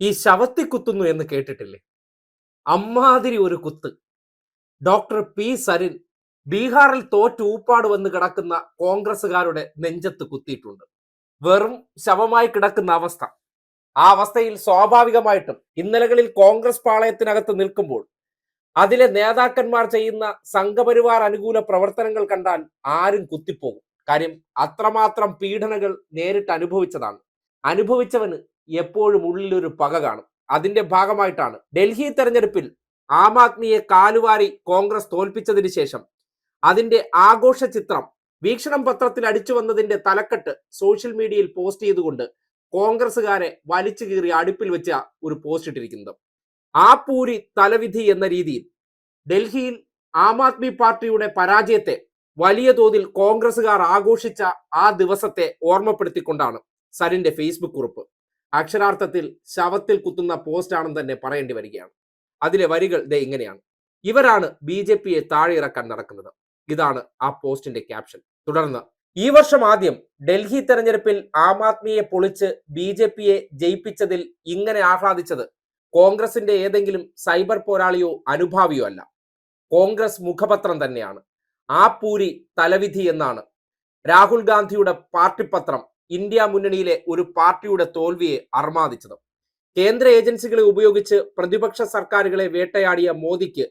ഈ ശവത്തി കുത്തുന്നു എന്ന് കേട്ടിട്ടില്ലേ? അമ്മാതിരി ഒരു കുത്ത്. Doctor P. സരിൻ ബീഹാറിൽ തോറ്റ് ഊപ്പാട് വന്ന് കിടക്കുന്ന കോൺഗ്രസുകാരുടെ നെഞ്ചത്ത് കുത്തിയിട്ടുണ്ട്. വെറും ശവമായി കിടക്കുന്ന അവസ്ഥ. ആ അവസ്ഥയിൽ സ്വാഭാവികമായിട്ടും ഇന്നലകളിൽ കോൺഗ്രസ് പാളയത്തിനകത്ത് നിൽക്കുമ്പോൾ അതിലെ നേതാക്കന്മാർ ചെയ്യുന്ന സംഘപരിവാർ അനുകൂല പ്രവർത്തനങ്ങൾ കണ്ടാൽ ആരും കുത്തിപ്പോകും. കാര്യം അത്രമാത്രം പീഡനകൾ നേരിട്ട് അനുഭവിച്ചതാണ്. അനുഭവിച്ചവന് എപ്പോഴും ഉള്ളിലൊരു പക കാണും. അതിന്റെ ഭാഗമായിട്ടാണ്. ഡൽഹി തെരഞ്ഞെടുപ്പിൽ ആം ആദ്മിയെ കാലുവാരി കോൺഗ്രസ് തോൽപ്പിച്ചതിന് ശേഷം അതിന്റെ ആഘോഷ ചിത്രം വീക്ഷണം പത്രത്തിൽ അടിച്ചു വന്നതിന്റെ തലക്കെട്ട് സോഷ്യൽ മീഡിയയിൽ പോസ്റ്റ് ചെയ്തുകൊണ്ട് കോൺഗ്രസ്സുകാരെ വലിച്ചു കീറി അടുപ്പിൽ വെച്ച ഒരു പോസ്റ്റ് ഇട്ടിരിക്കുന്നത്. ആ പൂരി തലവിധി എന്ന രീതിയിൽ ഡൽഹിയിൽ ആം ആദ്മി പാർട്ടിയുടെ പരാജയത്തെ വലിയ തോതിൽ കോൺഗ്രസുകാർ ആഘോഷിച്ച ആ ദിവസത്തെ ഓർമ്മപ്പെടുത്തിക്കൊണ്ടാണ് സരിന്റെ ഫേസ്ബുക്ക് കുറിപ്പ് അക്ഷരാർത്ഥത്തിൽ ശവത്തിൽ കുത്തുന്ന പോസ്റ്റ് ആണെന്ന് തന്നെ പറയേണ്ടി വരികയാണ്. അതിലെ വരികൾ ദേ ഇങ്ങനെയാണ്. ഇവരാണ് ബി ജെ പിയെ താഴെയിറക്കാൻ നടക്കുന്നത്. ഇതാണ് ആ പോസ്റ്റിന്റെ ക്യാപ്ഷൻ തുടർന്ന് ഈ വർഷം ആദ്യം ഡൽഹി തെരഞ്ഞെടുപ്പിൽ ആം ആദ്മിയെ പൊളിച്ച് ബി ജെ പിയെ ജയിപ്പിച്ചതിൽ ഇങ്ങനെ ആഹ്ലാദിച്ചത് കോൺഗ്രസിന്റെ ഏതെങ്കിലും സൈബർ പോരാളിയോ അനുഭാവിയോ അല്ല. കോൺഗ്രസ് മുഖപത്രം തന്നെയാണ്. ആ പൂരി തലവിധി എന്നാണ് രാഹുൽ ഗാന്ധിയുടെ പാർട്ടി പത്രം ഇന്ത്യ മുന്നണിയിലെ ഒരു പാർട്ടിയുടെ തോൽവിയെ അർമാദിച്ചത്. കേന്ദ്ര ഏജൻസികളെ ഉപയോഗിച്ച് പ്രതിപക്ഷ സർക്കാരുകളെ വേട്ടയാടിയ മോദിക്ക്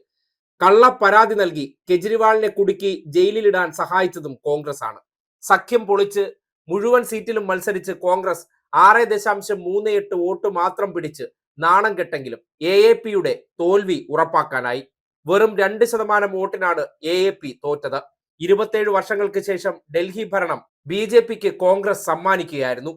കള്ള പരാതി നൽകി കെജ്രിവാളിനെ കുടുക്കി ജയിലിലിടാൻ സഹായിച്ചതും കോൺഗ്രസ് ആണ് സഖ്യം പൊളിച്ച് മുഴുവൻ സീറ്റിലും മത്സരിച്ച് കോൺഗ്രസ് ആറ് ദശാംശം മൂന്ന് എട്ട് വോട്ട് മാത്രം പിടിച്ച് നാണം കെട്ടെങ്കിലും എ എ പിയുടെ തോൽവി ഉറപ്പാക്കാനായി. വെറും രണ്ട് ശതമാനം വോട്ടിനാണ് എ എ പി തോറ്റത്. ഇരുപത്തേഴ് വർഷങ്ങൾക്ക് ശേഷം ഡൽഹി ഭരണം ബി കോൺഗ്രസ് സമ്മാനിക്കുകയായിരുന്നു.